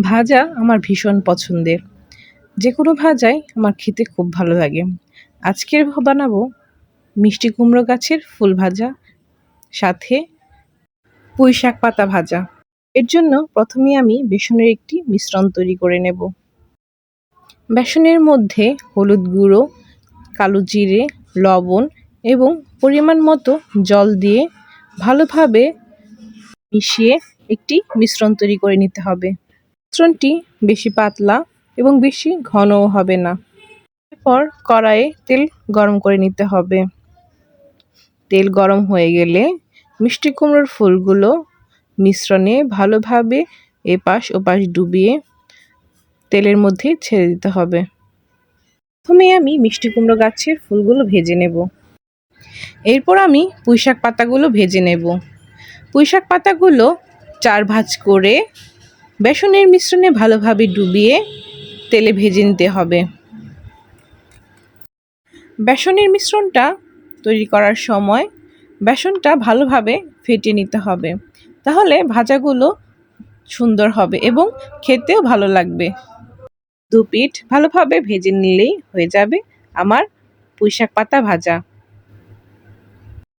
ভাজা আমার ভীষণ পছন্দের। যে কোনো ভাজাই আমার খেতে খুব ভালো লাগে। আজকের বানাবো মিষ্টি কুমড়ো গাছের ফুল ভাজা, সাথে পুঁই শাক পাতা ভাজা। এর জন্য প্রথমে আমি বেসনের একটি মিশ্রণ তৈরি করে নেব। বেসনের মধ্যে হলুদ গুঁড়ো, কালো জিরে, লবণ এবং পরিমাণ মতো জল দিয়ে ভালোভাবে মিশিয়ে একটি মিশ্রণ তৈরি করে নিতে হবে। মিশ্রণটি বেশি পাতলা এবং বেশি ঘনও হবে না। এরপর কড়াইয়ে তেল গরম করে নিতে হবে। তেল গরম হয়ে গেলে মিষ্টি কুমড়োর ফুলগুলো মিশ্রণে ভালোভাবে এপাশ ওপাশ ডুবিয়ে তেলের মধ্যে ছেড়ে দিতে হবে। প্রথমে আমি মিষ্টি কুমড়ো গাছের ফুলগুলো ভেজে নেব। এরপর আমি পুঁইশাক পাতাগুলো ভেজে নেব। পুঁইশাক পাতাগুলো চার ভাজ করে বেসনের মিশ্রণে ভালোভাবে ডুবিয়ে তেলে ভেজে নিতে হবে। বেসনের মিশ্রণটা তৈরি করার সময় বেসনটা ভালোভাবে ফেটে নিতে হবে। তাহলে ভাজাগুলো সুন্দর হবে এবং খেতেও ভালো লাগবে। দু পিঠ ভালোভাবে ভেজে নিলেই হয়ে যাবে আমার পুঁইশাক পাতা ভাজা।